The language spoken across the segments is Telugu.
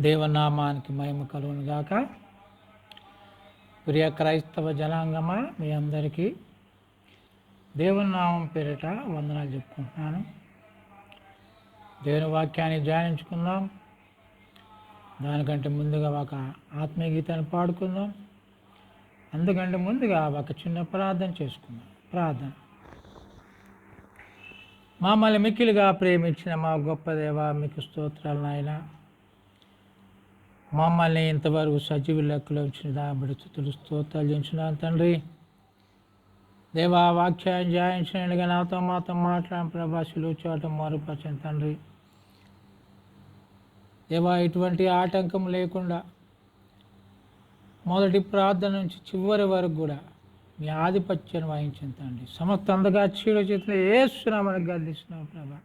దేవనామానికి మహిమ కలుగునుగాక ప్రియ క్రైస్తవ జనాంగమా మీ అందరికీ దేవనామం పేరిట వందనాలు చెప్పుకుంటున్నాను. దేవుని వాక్యాన్ని ధ్యానించుకుందాం. దానికంటే ముందుగా ఒక ఆత్మీయ గీతాన్ని పాడుకుందాం. అందుకంటే ముందుగా ఒక చిన్న ప్రార్థన చేసుకుందాం. ప్రార్థన. మమ్మల్ని మిక్కిలిగా ప్రేమించిన మా గొప్ప దేవ మీకు స్తోత్రాలు నాయన. మమ్మల్ని ఇంతవరకు సజీవ లెక్కలో వచ్చిన దాబడి తెలుస్తూ స్తోత్రాలు తండ్రి. దేవా వాక్యాన్ని జాయించినట్టుగా నాతో మాతో మాట్లాడిన ప్రభాషలు చూడటం మొరపరచండి తండ్రి. దేవా ఎటువంటి ఆటంకం లేకుండా మొదటి ప్రార్థన నుంచి చివరి వరకు కూడా మీ ఆధిపత్యాన్ని వహించింది తండ్రి. సమస్త అందగా చీడ చేతులు సునామని గర్దిస్తున్నావు ప్రభా.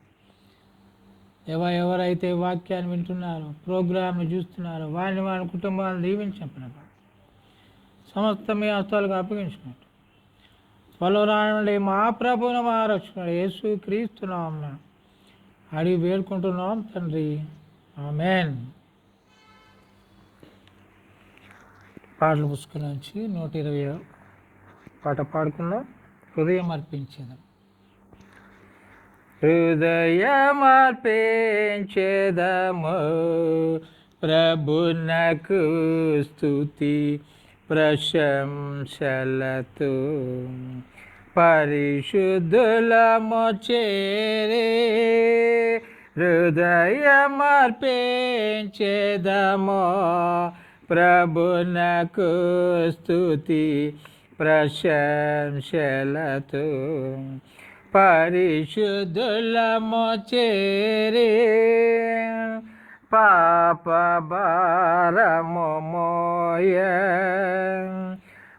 ఎవ ఎవరైతే వాక్యాన్ని వింటున్నారో ప్రోగ్రామ్ని చూస్తున్నారో వారిని వారి కుటుంబాలను దీవించిన ప్రభా సమస్త మీ హస్తాలకు అప్పగించుకున్నట్టు. త్వరలో మా ప్రభువును మహారక్షకుడు యేసు క్రీస్తున్నాం అడిగి వేడుకుంటున్నాం తండ్రి. ఆమెన్. పాటల పుస్తకం నుంచి నూట ఇరవై పాట పాడుకున్నాం హృదయం అర్పించేదాం హృదయం అర్పించేదము ప్రభునకు స్థుతి ప్రశంసలతో. పరిశుద్ధులము చేరే హృదయం అర్పించేదము ప్రభునకు స్థుతి ప్రశంసలతో. పరిశుద్ధులము చేరి పాప భారము మోయ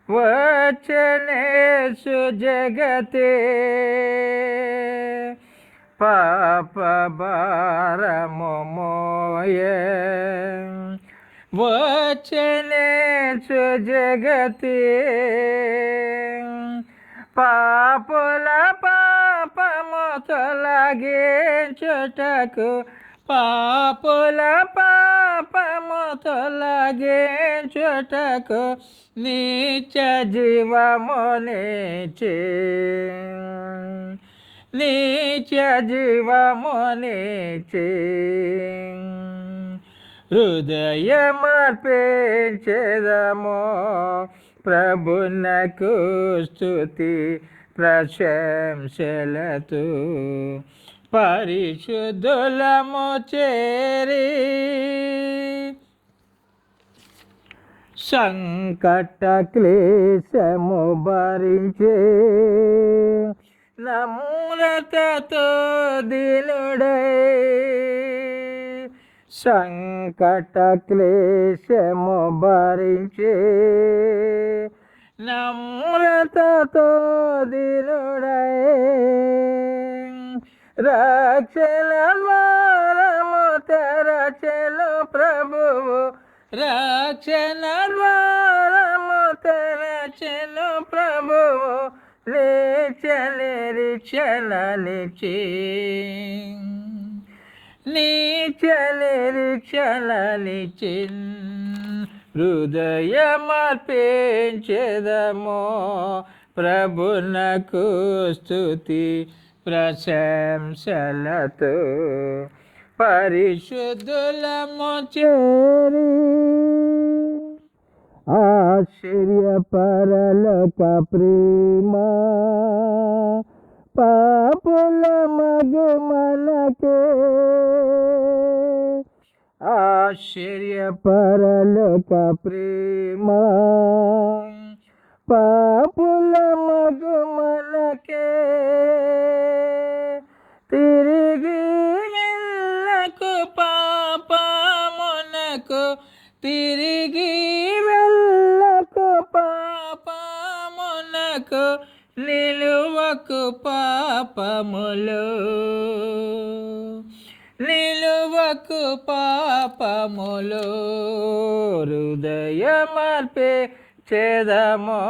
వచనేసు జగతే పాప భారము మోయ వచనేసు జగతే పాపుల తొలగించుటకు పాపుల పాపము తొలగించుటకు నీచ జీవమునిచి నీచ. జీవమునిచి హృదయమర్పించేదము ప్రభునకు స్థుతి ప్రశంసలతు పరిశుద్ధులము చేరి సంకట క్లేశము భరించే నమ్రతతో దినుడై. సంకట క్లేశము భరించే నమ్రతతో దిలుడై రక్షల వారము తెరచెలు ప్రభువు. రక్షణ ద్వారము తెరచెలు ప్రభువు. లేచలేరి చలలిచి నీచలేరి చలలిచిన్ హృదయమర్పించేదమో. ప్రభునకు స్తుతి ప్రశంసలతో పరిశుద్ధులము చేరి ఆశ్చర్య పరలక ప్రేమ పాపుల మగమలకే ఆశ్చర్య పరలోక ప్రేమ. పాపుల మగుమలకే తిరిగి వెళ్ళకు పాపమునకు తిరిగి వెళ్ళకు పాపమునకు నిలువకు పాపములు. నిలువకు పాపములు హృదయమర్పే చేదమో.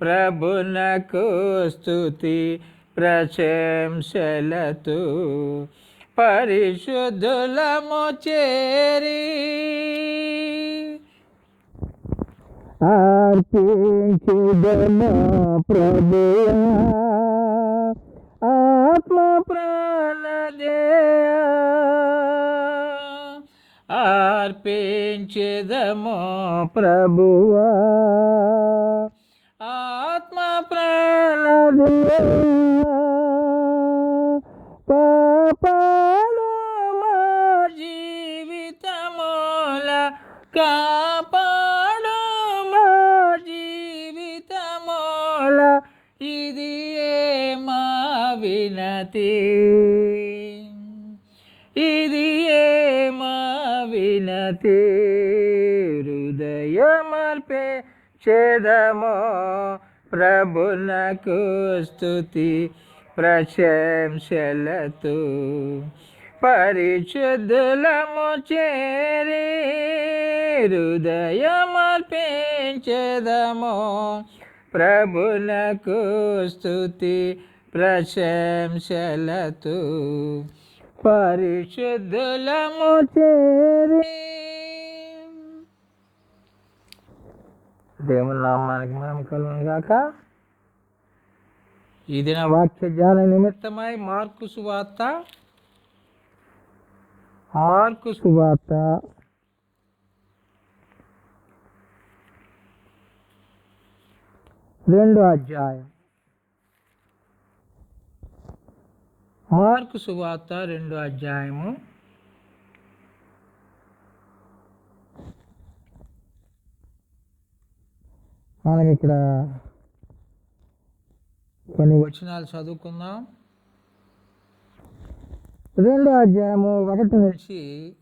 ప్రభునకు స్తుతి ప్రశంసలతు. పరిశుద్ధులము చేరి అర్పించుదము ప్రభువా. ఆత్మ ప్రాణదేయ అర్పించేదము ప్రభువా. ఆత్మ ప్రాణదేయ పాపాలు వినతి ఇది ఏ మా వినతి? హృదయమర్పే చేదమో ప్రభునకు స్థుతి ప్రశంసలతో. పరిశుద్ధులము చేరి హృదయమర్పించదము ప్రభునకు స్థుతి ప్రశంసలతో పరిశుద్ధులము చేరి దేవుని నామానికి మనం కలుగును గాక ఈ దిన వాక్య ధ్యాన నిమిత్తమై మార్కు సువార్త మార్కు సువార్త రెండో అధ్యాయం మార్కు సువార్త రెండో అధ్యాయము. మనం ఇక్కడ కొన్ని వచనాలు చదువుకుందాం. రెండో అధ్యాయము ఒకటి నుంచి నుంచి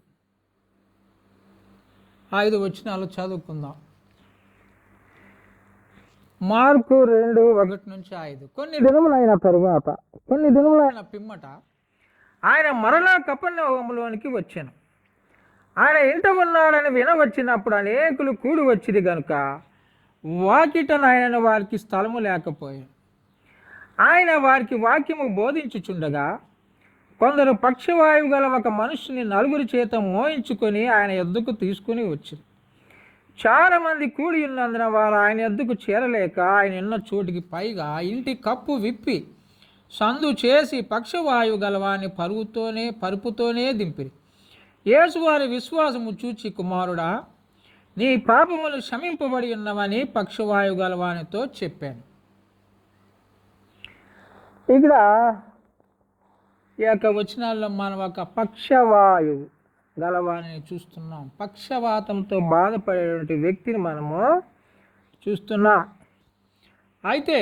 ఐదు వచనాలు చదువుకుందాం. మార్కు రెండు ఒకటి నుంచి ఐదు. కొన్ని దినములైన తరువాత కొన్ని దినములైన పిమ్మట ఆయన మరలా కపర్ణవంలోనికి వచ్చాను. ఆయన ఇంట ఉన్నాడని వినవచ్చినప్పుడు అనేకులు కూడి వచ్చింది గనుక వాకిట ఆయన వారికి స్థలము లేకపోయాను. ఆయన వారికి వాక్యము బోధించుచుండగా కొందరు పక్షవాయువు గల ఒక మనుషుని నలుగురి చేత మోయించుకొని ఆయన ఎద్దుకు తీసుకుని వచ్చింది చాలా మంది కూడి ఉన్నందున వారు ఆయన ఎద్దుకు చేరలేక ఆయన ఉన్న చోటికి పైగా ఇంటి కప్పు విప్పి సందు చేసి పక్షవాయువు గలవాని పరుగుతోనే పరుపుతోనే దింపిరి. యేసు వారి విశ్వాసము చూచి కుమారుడా నీ పాపములు క్షమింపబడి ఉన్నవని పక్షవాయువు గలవానితో చెప్పాను. ఇక్కడ ఈ యొక్క వచనాల్లో మనం ఒక పక్షవాయువు గలవాని చూస్తున్నాం. పక్షవాతంతో బాధపడేటువంటి వ్యక్తిని మనము చూస్తున్నాం. అయితే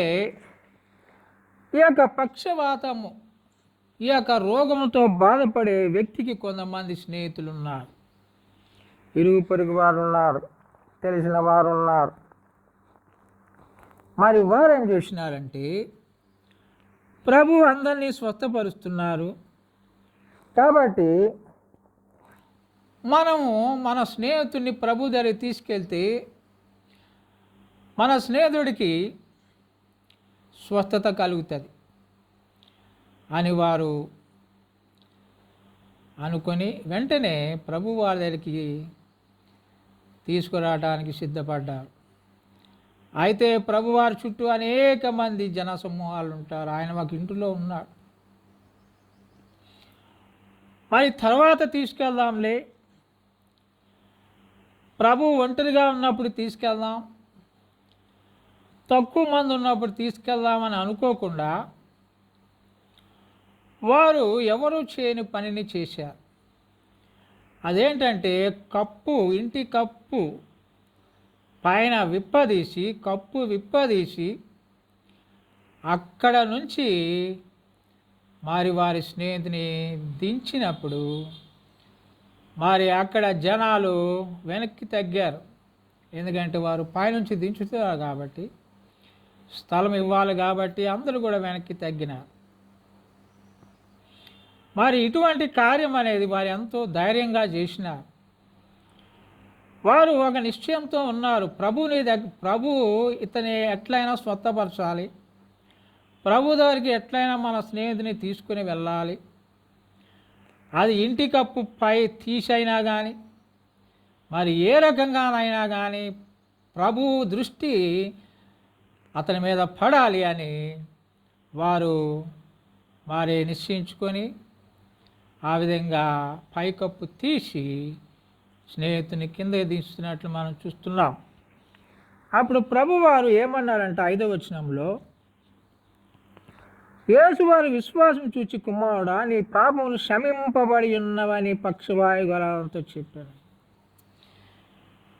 ఈ యొక్క పక్షవాతము ఈ యొక్క రోగముతో బాధపడే వ్యక్తికి కొంతమంది స్నేహితులు ఉన్నారు. ఇరుగు పొరుగు వారు ఉన్నారు తెలిసిన వారు ఉన్నారు. మరి వారేం చేసినారంటే ప్రభు అందరినీ స్వస్థపరుస్తున్నారు. కాబట్టి మనము మన స్నేహితుడిని ప్రభు దగ్గర తీసుకెళ్తే మన స్నేహితుడికి స్వస్థత కలుగుతుంది. అని వారు అనుకొని వెంటనే ప్రభు వారి దగ్గరికి తీసుకురావడానికి సిద్ధపడ్డారు. అయితే ప్రభువారి చుట్టూ అనేక మంది జన సమూహాలు ఉంటారు. ఆయన మాకు ఇంటిలో ఉన్నాడు. మరి తర్వాత తీసుకెళ్దాంలే. ప్రభు ఒంటరిగా ఉన్నప్పుడు తీసుకెళ్దాం తక్కువ మంది ఉన్నప్పుడు తీసుకెళ్దామని అనుకోకుండా వారు ఎవరు చేయని పనిని చేశారు. అదేంటంటే కప్పు ఇంటి కప్పు పైన విప్పదీసి కప్పు విప్పదీసి అక్కడ నుంచి మరి వారి స్నేహితుని దించినప్పుడు మరి అక్కడ జనాలు వెనక్కి తగ్గారు. ఎందుకంటే వారు పైనుంచి దించుతారు కాబట్టి స్థలం ఇవ్వాలి కాబట్టి అందరూ కూడా వెనక్కి తగ్గినారు. మరి ఇటువంటి కార్యం అనేది వారు ఎంతో ధైర్యంగా చేసినారు. వారు ఒక నిశ్చయంతో ఉన్నారు. ప్రభుని దగ్గర ప్రభు ఇతని ఎట్లయినా స్వత్తపరచాలి ప్రభు దగ్గరికి ఎట్లయినా మన స్నేహితుని తీసుకుని వెళ్ళాలి. అది ఇంటి కప్పు పై తీసైనా కానీ మరి ఏ రకంగానైనా కానీ ప్రభు దృష్టి అతని మీద పడాలి అని వారు వారే నిశ్చయించుకొని ఆ విధంగా పైకప్పు తీసి స్నేహితుని కింద దించుతున్నట్లు మనం చూస్తున్నాం. అప్పుడు ప్రభువారు ఏమన్నారంటే ఐదవ వచనంలో? యేసువారి విశ్వాసం చూచి కుమారుడా నీ పాపములు శమింపబడి ఉన్నవని పక్షవాయు గలతో చెప్పారు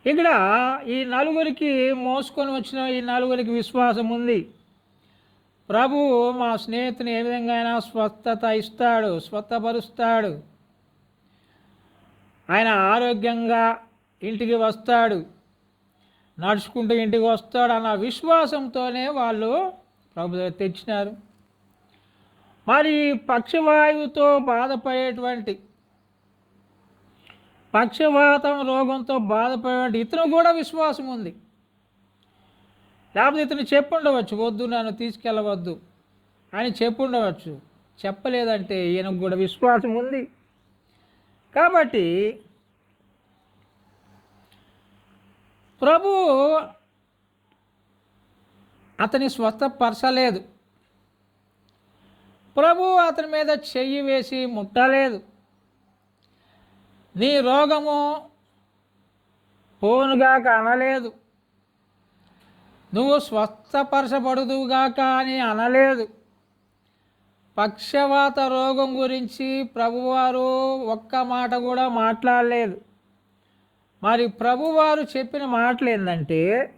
ఇక్కడ ఈ నలుగురికి మోసుకొని వచ్చిన ఈ నలుగురికి విశ్వాసం ఉంది. ప్రభు మా స్నేహితుని ఏ విధంగా అయినా స్వస్థత ఇస్తాడు స్వస్థపరుస్తాడు. ఆయన ఆరోగ్యంగా ఇంటికి వస్తాడు నడుచుకుంటూ ఇంటికి వస్తాడు అన్న విశ్వాసంతోనే వాళ్ళు ప్రభు తెచ్చినారు. మరి పక్షవాయువుతో బాధపడేటువంటి పక్షవాతం రోగంతో బాధపడేటువంటి ఇతను కూడా విశ్వాసం ఉంది. లేకపోతే ఇతను చెప్పుండవచ్చు వద్దు నన్ను తీసుకెళ్ళవద్దు అని చెప్పుండవచ్చు. చెప్పలేదంటే ఈయనకు కూడా విశ్వాసం ఉంది. కాబట్టి ప్రభు అతని స్వస్థపరచలేదు. ప్రభు అతని మీద చెయ్యి వేసి ముట్టలేదు. నీ రోగము పోనుగాక అనలేదు నువ్వు స్వస్థపరచబడుదుగాక అని అనలేదు. పక్షవాత రోగం గురించి ప్రభువారు ఒక్క మాట కూడా మాట్లాడలేదు. మరి ప్రభువారు చెప్పిన మాటలు ఏంటంటే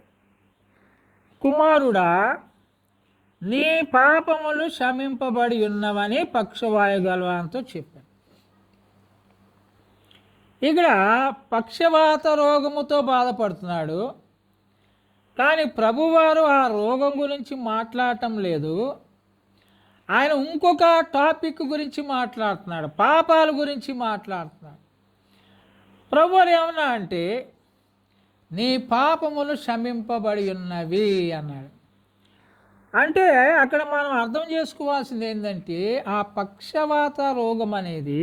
కుమారుడా నీ పాపములు శమింపబడి ఉన్నవని పక్షవాయు గలవాంతో చెప్పాను. ఇక్కడ పక్షవాత రోగముతో బాధపడుతున్నాడు. కానీ ప్రభువారు ఆ రోగం గురించి మాట్లాడటం లేదు. ఆయన ఇంకొక టాపిక్ గురించి మాట్లాడుతున్నాడు. పాపాల గురించి మాట్లాడుతున్నాడు. ప్రభువారు ఏమన్నా అంటే నీ పాపములు శమింపబడి ఉన్నవి అన్నాడు. అంటే అక్కడ మనం అర్థం చేసుకోవాల్సింది ఏంటంటే ఆ పక్షవాత రోగం అనేది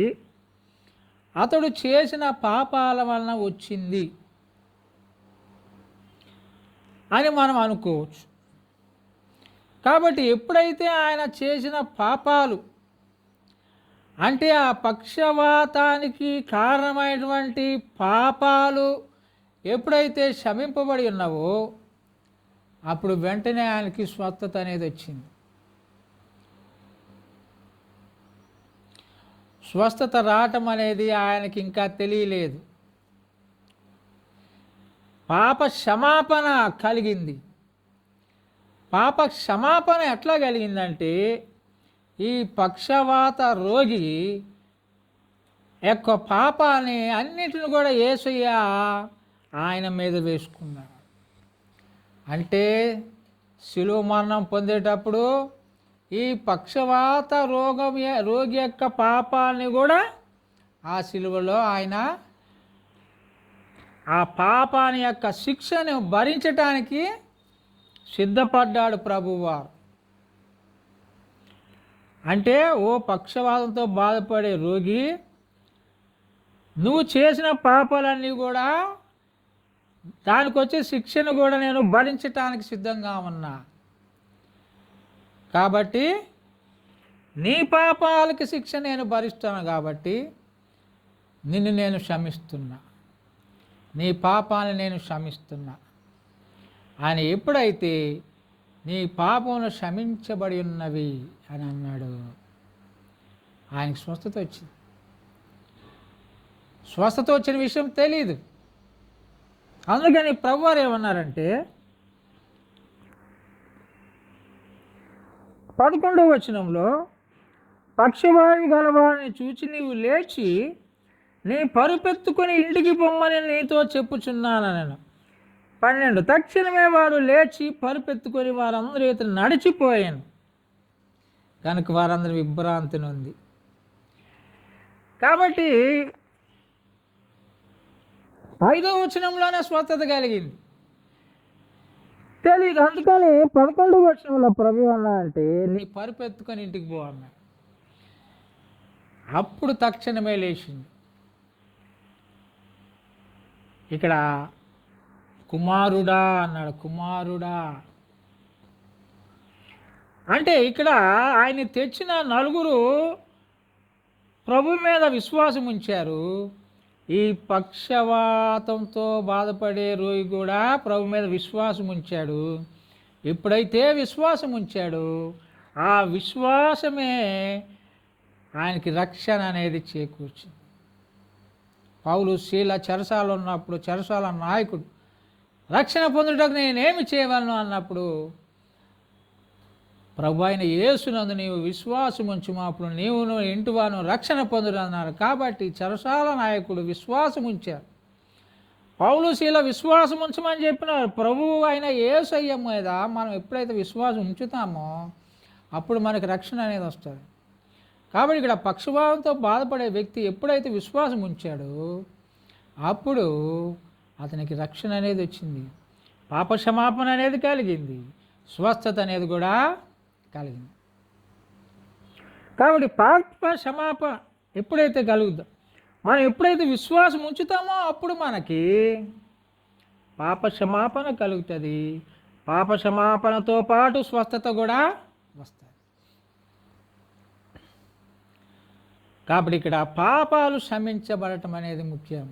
అతడు చేసిన పాపాల వలన వచ్చింది అని మనం అనుకోవచ్చు. కాబట్టి ఎప్పుడైతే ఆయన చేసిన పాపాలు అంటే ఆ పక్షవాతానికి కారణమైనటువంటి పాపాలు ఎప్పుడైతే శమింపబడి ఉన్నావో అప్పుడు వెంటనే ఆయనకి స్వస్థత అనేది వచ్చింది. స్వస్థత రావటం అనేది ఆయనకి ఇంకా తెలియలేదు. పాప క్షమాపణ కలిగింది. పాప క్షమాపణ ఎట్లా కలిగిందంటే ఈ పక్షవాత రోగి యొక్క పాపాన్ని అన్నిటిని కూడా ఏసయ్య ఆయన మీద వేసుకున్నాడు. అంటే శిలువ మరణం పొందేటప్పుడు ఈ పక్షవాత రోగం రోగి యొక్క పాపాన్ని కూడా ఆ శిలువలో ఆయన ఆ పాపాని యొక్క శిక్షను భరించటానికి సిద్ధపడ్డాడు ప్రభువారు. అంటే ఓ పక్షవాతంతో బాధపడే రోగి నువ్వు చేసిన పాపాలన్నీ కూడా దానికి వచ్చే శిక్షను కూడా నేను భరించటానికి సిద్ధంగా ఉన్నా. కాబట్టి నీ పాపాలకి శిక్ష నేను భరిస్తాను కాబట్టి నిన్ను నేను క్షమిస్తున్నా. నీ పాపాన్ని నేను క్షమిస్తున్నా. ఆయన ఎప్పుడైతే నీ పాపములు క్షమించబడి ఉన్నవి అని అన్నాడు ఆయనకు స్వస్థత వచ్చింది. స్వస్థత వచ్చిన విషయం తెలియదు అందుకని ప్రభువారు ఏమన్నారంటే పదకొండవ వచనంలో పక్షవాయు గలవారిని చూచి నీవు లేచి నీ పరుపెత్తుకొని ఇంటికి పొమ్మని నీతో చెప్పుచున్నాను నేను పన్నెండు తక్షణమే వారు లేచి పరుపెత్తుకొని వారందరూ ఇతను నడిచిపోయాను. కనుక వారందరూ విభ్రాంతి ఉంది కాబట్టి ఐదో వచనంలోనే స్వస్థత కలిగింది. తెలియదు అందుకని పదకొండు వచనంలో ప్రభు అన్నా అంటే నీ పరుపెత్తుకొని ఇంటికి పో అన్నాడు అప్పుడు తక్షణమే లేచింది. ఇక్కడ కుమారుడా అన్నాడు. కుమారుడా. అంటే ఇక్కడ ఆయన తెచ్చిన నలుగురు ప్రభు మీద విశ్వాసం ఉంచారు. ఈ పక్షవాతంతో బాధపడే రోగి కూడా ప్రభు మీద విశ్వాసం ఉంచాడు. ఎప్పుడైతే విశ్వాసం ఉంచాడు ఆ విశ్వాసమే ఆయనకి రక్షణ అనేది చేకూర్చింది. పౌలు శీల చెరసాలు ఉన్నప్పుడు చెరసాల నాయకుడు రక్షణ పొందుటకు నేనేమి చేయవలను అన్నప్పుడు ప్రభు అయిన యేసునందు నీవు విశ్వాసం ఉంచుము అప్పుడు నీవు నువ్వు ఇంటివాను రక్షణ పొందురన్నారు కాబట్టి చరసాల నాయకుడు విశ్వాసం ఉంచారు పౌలు శీల విశ్వాసం ఉంచమని చెప్పినారు. ప్రభువు అయిన ఏసయ్య మీద మనం ఎప్పుడైతే విశ్వాసం ఉంచుతామో అప్పుడు మనకి రక్షణ అనేది వస్తుంది. కాబట్టి ఇక్కడ పక్షభావంతో బాధపడే వ్యక్తి ఎప్పుడైతే విశ్వాసం ఉంచాడో అప్పుడు అతనికి రక్షణ అనేది వచ్చింది. పాప క్షమాపణ అనేది కలిగింది. స్వస్థత అనేది కూడా కలిగింది కాబట్టి పాప క్షమాపణ ఎప్పుడైతే కలుగుద్దాం మనం ఎప్పుడైతే విశ్వాసం ఉంచుతామో అప్పుడు మనకి పాప క్షమాపణ కలుగుతుంది. పాప క్షమాపణతో పాటు స్వస్థత కూడా వస్తుంది. కాబట్టి ఇక్కడ పాపాలు క్షమించబడటం అనేది ముఖ్యం.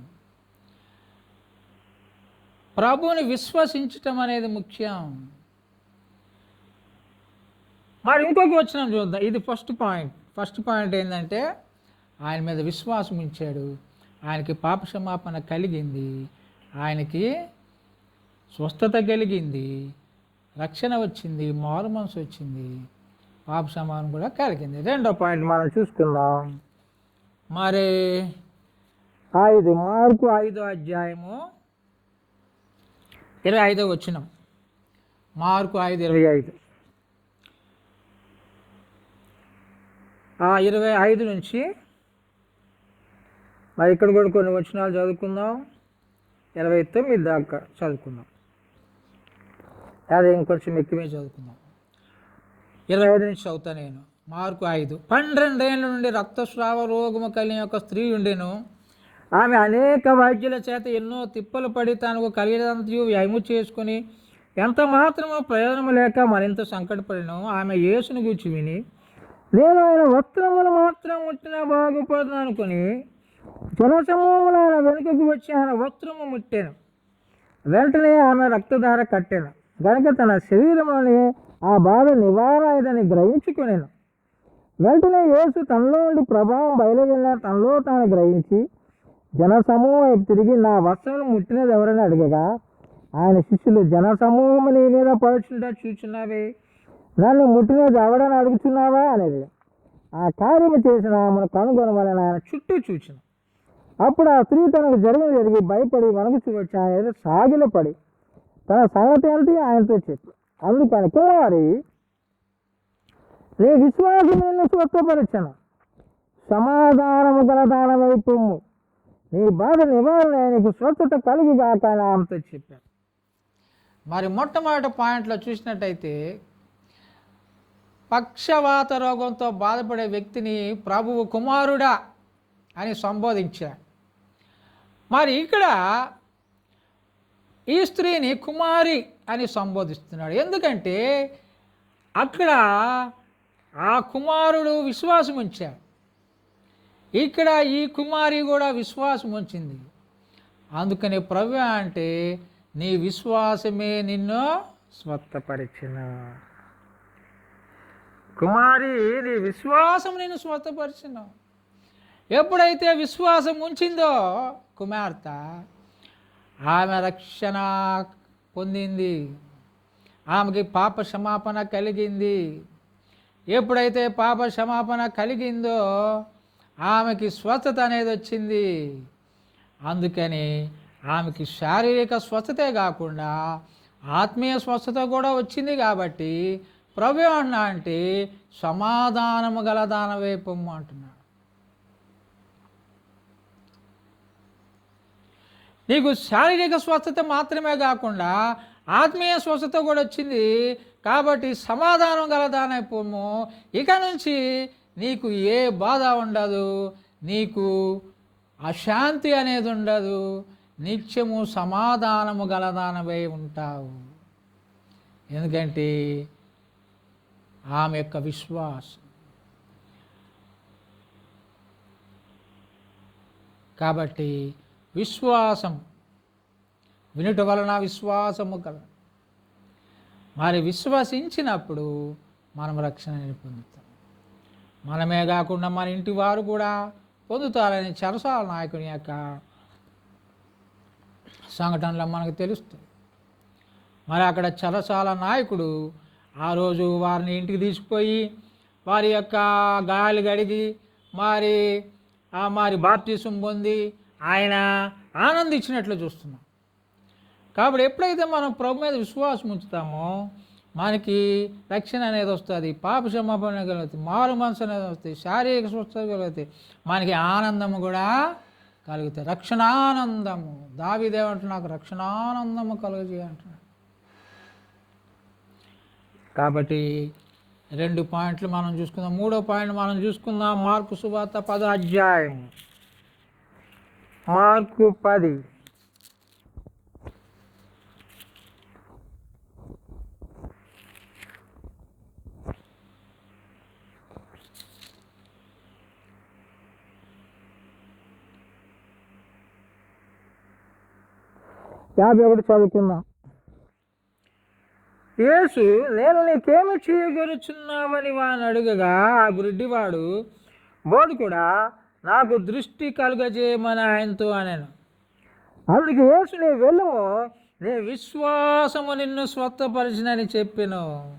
ప్రభువుని విశ్వసించటం అనేది ముఖ్యం. మరి ఇంకొక వచ్చిన చూద్దాం. ఇది ఫస్ట్ పాయింట్ ఫస్ట్ పాయింట్ ఏంటంటే ఆయన మీద విశ్వాసం ఉంచాడు. ఆయనకి పాప క్షమాపణ కలిగింది. ఆయనకి స్వస్థత కలిగింది. రక్షణ వచ్చింది. మారు మనసు వచ్చింది. పాప క్షమాపణ కూడా కలిగింది. రెండో పాయింట్ మనం చూసుకుందాం. మరి ఐదు మార్కు ఐదో అధ్యాయము ఇరవై ఐదో వచ్చినాం మార్కు ఐదు ఇరవై ఐదు ఆ ఇరవై ఐదు నుంచి మరి ఇక్కడ కూడా కొన్ని వచనాలు చదువుకుందాం. ఇరవై తొమ్మిది దాకా చదువుకుందాం. అదే ఇంకొంచెం ఎక్కువే చదువుకుందాం. ఇరవై ఐదు నుంచి చదువుతా నేను. మార్కు ఐదు. పన్నెండేళ్ళ నుండి రక్తస్రావ రోగము కలిగిన ఒక స్త్రీ ఉండేను. ఆమె అనేక వైద్యుల చేత ఎన్నో తిప్పలు పడి తనకు కలిగినంతయు వ్యయము చేసుకుని ఎంత మాత్రమో ప్రయోజనం లేక మరింత సంకటపడిన ఆమె యేసును గురించి విని నేను ఆయన వస్త్రములు మాత్రం ముట్టినా బాగుపడును అనుకుని జనసమూహములు ఆయన వెనుకకు వచ్చి ఆయన వస్త్రము ముట్టాను. వెంటనే ఆమె రక్తధార కట్టాను. కనుక తన శరీరంలోని ఆ బాధ నివారణ గ్రహించుకునేను. వెంటనే యేసు తనలో నుండి ప్రభావం బయలువెళ్ళిన తనలో తాను గ్రహించి జనసమూహం తిరిగి నా వస్త్రం ముట్టినది ఎవరని అడగగా ఆయన శిష్యులు జనసమూహము నీ మీద పడుచుంటా చూచున్నావే నన్ను ముట్టినది ఎవడని అడుగుతున్నావా అనేది. ఆ కార్యము చేసిన ఆమెను కనుగొనమని ఆయన చుట్టూ చూచిన. అప్పుడు ఆ స్త్రీ తనకు జరిగిన జరిగి భయపడి వణుకుచూ వచ్చి ఆయన ఏదో పడి తన సంగతి ఏంటి ఆయనతో చెప్పి. అందుకని కుమారి నీ విశ్వాసం నిన్ను సమాధానము గల దానమై పొమ్ము నీ బాధ నివారణ నీకు స్వచ్ఛత కలిగి కాక ఆమెతో చెప్పారు మరి మొట్టమొదటి పాయింట్లో చూసినట్టయితే పక్షవాత రోగంతో బాధపడే వ్యక్తిని ప్రభువు కుమారుడా అని సంబోధించాడు. మరి ఇక్కడ ఈ స్త్రీని కుమారి అని సంబోధిస్తున్నాడు. ఎందుకంటే అక్కడ ఆ కుమారుడు విశ్వాసం ఉంచాడు. ఇక్కడ ఈ కుమారి కూడా విశ్వాసం ఉంచింది. అందుకని ప్రభు అంటే నీ విశ్వాసమే నిన్ను స్వస్థపరిచిన. కుమారి నీ విశ్వాసం నేను స్వస్థపరిచిన ఎప్పుడైతే విశ్వాసం ఉంచిందో కుమార్తె ఆమె రక్షణ పొందింది. ఆమెకి పాప క్షమాపణ కలిగింది. ఎప్పుడైతే పాప క్షమాపణ కలిగిందో ఆమెకి స్వస్థత అనేది వచ్చింది. అందుకని ఆమెకి శారీరక స్వస్థతే కాకుండా ఆత్మీయ స్వస్థత కూడా వచ్చింది కాబట్టి ప్రభు అన్నా అంటే సమాధానము గల దాన వైపము అంటున్నాడు. నీకు శారీరక స్వస్థత మాత్రమే కాకుండా ఆత్మీయ స్వస్థత కూడా వచ్చింది. కాబట్టి సమాధానం గల దానైపోము ఇక నుంచి నీకు ఏ బాధ ఉండదు. నీకు అశాంతి అనేది ఉండదు. నిత్యము సమాధానము గలదానవై ఉంటావు. ఎందుకంటే ఆమె యొక్క విశ్వాసం. కాబట్టి విశ్వాసం వినుట వలన విశ్వాసము కల మరి విశ్వసించినప్పుడు మనం రక్షణని పొందుతాం. మనమే కాకుండా మన ఇంటి వారు కూడా పొందుతారని చరసాల నాయకుని యొక్క సంఘటనలో మనకు తెలుస్తుంది మరి అక్కడ చరసాల నాయకుడు ఆ రోజు వారిని ఇంటికి తీసుకుపోయి వారి యొక్క గాయాలు గడిగి మరి మరి బాప్తీసం పొంది ఆయన ఆనందించినట్లు చూస్తున్నాం. కాబట్టి ఎప్పుడైతే మనం ప్రభు మీద విశ్వాసం ఉంచుతామో మనకి రక్షణ అనేది వస్తుంది పాప క్షమాపణ కలుగుతుంది మారు మనసు అనేది వస్తుంది శారీరక స్వస్థత కలుగుతాయి మనకి ఆనందము కూడా కలుగుతాయి రక్షణానందము. దావిదేవంటే నాకు రక్షణానందము కలుగజేయంటున్నాడు. కాబట్టి రెండు పాయింట్లు మనం చూసుకుందాం. మూడో పాయింట్ మనం చూసుకుందాం. మార్కు సువార్త పద అధ్యాయం. మార్కు పది. యాభై ఒకటి చదువుకుందాం. యేసు నేను నీకేమి చేయగలుచున్నావని వాని అడుగగా ఆ గుడ్డివాడు కూడా నాకు దృష్టి కలుగజేయమని ఆయనతో అనేను. అందుకు యేసు నీ వెళ్ళు నీ విశ్వాసము నిన్ను స్వస్థపరిచినని చెప్పాను.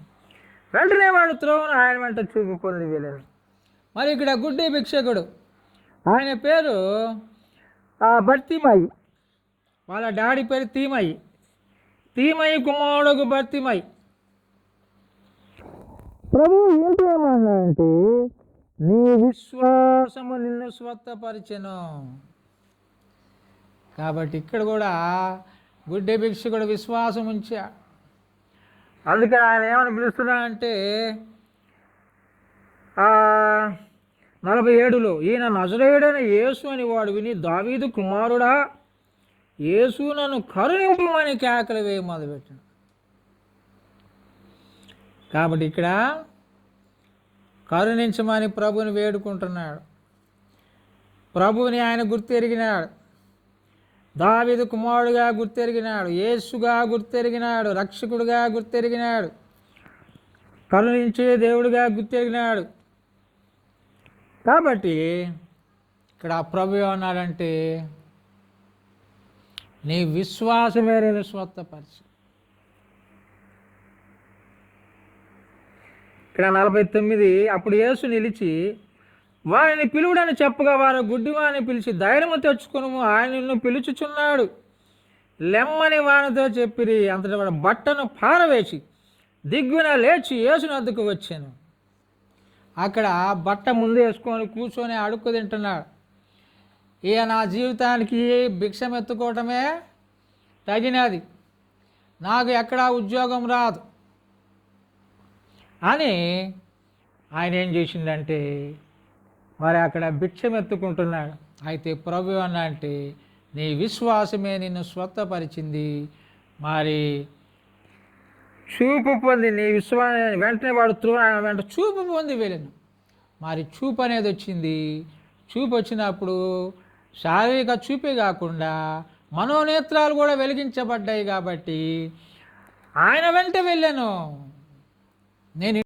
వెంటనే వాడు త్రోవను ఆయన వెంట చూపు పొంది వెళ్ళాను మరి ఇక్కడ గుడ్డి భిక్షకుడు ఆయన పేరు ఆ భర్తీమాయి వాళ్ళ డాడీ పేరు తీమయ్యి భక్తిమై కుమారుడుకు భక్తిమై. ప్రభు ఏంటి నీ విశ్వాసము నిన్ను స్వస్థపరిచెను. కాబట్టి ఇక్కడ కూడా గుడ్డే భిక్షకుడు విశ్వాసం ఉంచా. అందుకని ఆయన ఏమని పిలుస్తున్నా అంటే నలభై ఏడులో ఈయన నజరేయుడైన యేసు అని వాడు విని దావీదు కుమారుడా యేసు నన్ను కరుణింపమని కేకలు వేయ మొదలుపెట్టాడు. కాబట్టి ఇక్కడ కరుణించమని ప్రభుని వేడుకుంటున్నాడు. ప్రభుని ఆయన గుర్తెరిగినాడు. దావిదు కుమారుడుగా గుర్తెరిగినాడు. యేసుగా గుర్తెరిగినాడు. రక్షకుడుగా గుర్తెరిగినాడు. కరుణించే దేవుడిగా గుర్తెరిగినాడు. కాబట్టి ఇక్కడ ప్రభు ఏమన్నాడంటే నీ విశ్వాసమే నేను స్వస్థపరిచి. ఇక్కడ నలభై తొమ్మిది అప్పుడు యేసు నిలిచి వారిని పిలువుడని చెప్పగా వారు గుడ్డివాని పిలిచి ధైర్యము తెచ్చుకును ఆయన నిన్ను పిలుచుచున్నాడు. లెమ్మని వానితో చెప్పిరి అంతటి వాడు బట్టను పారవేసి దిగ్గున లేచి యేసుని వద్దకు వచ్చాను. అక్కడ బట్ట ముందు వేసుకొని కూర్చొని అడుక్కు తింటున్నాడు. ఇక నా జీవితానికి భిక్షం ఎత్తుకోవటమే తగినది. నాకు ఎక్కడా ఉద్యోగం రాదు. అని ఆయన ఏం చేసిందంటే మరి అక్కడ భిక్షం ఎత్తుకుంటున్నాడు. అయితే ప్రభు అన్న అంటే నీ విశ్వాసమే నిన్ను స్వస్థపరిచింది. మరి చూపు పొంది నీ విశ్వాసం వెంటనే వాడు త్రూ వెంట చూపు పొంది వెళ్ళాను మరి చూపు అనేది వచ్చింది. చూపు వచ్చినప్పుడు శారీరక చూపే కాకుండా మనోనేత్రాలు కూడా వెలిగించబడ్డాయి కాబట్టి ఆయన వెంట వెళ్ళాను. నేను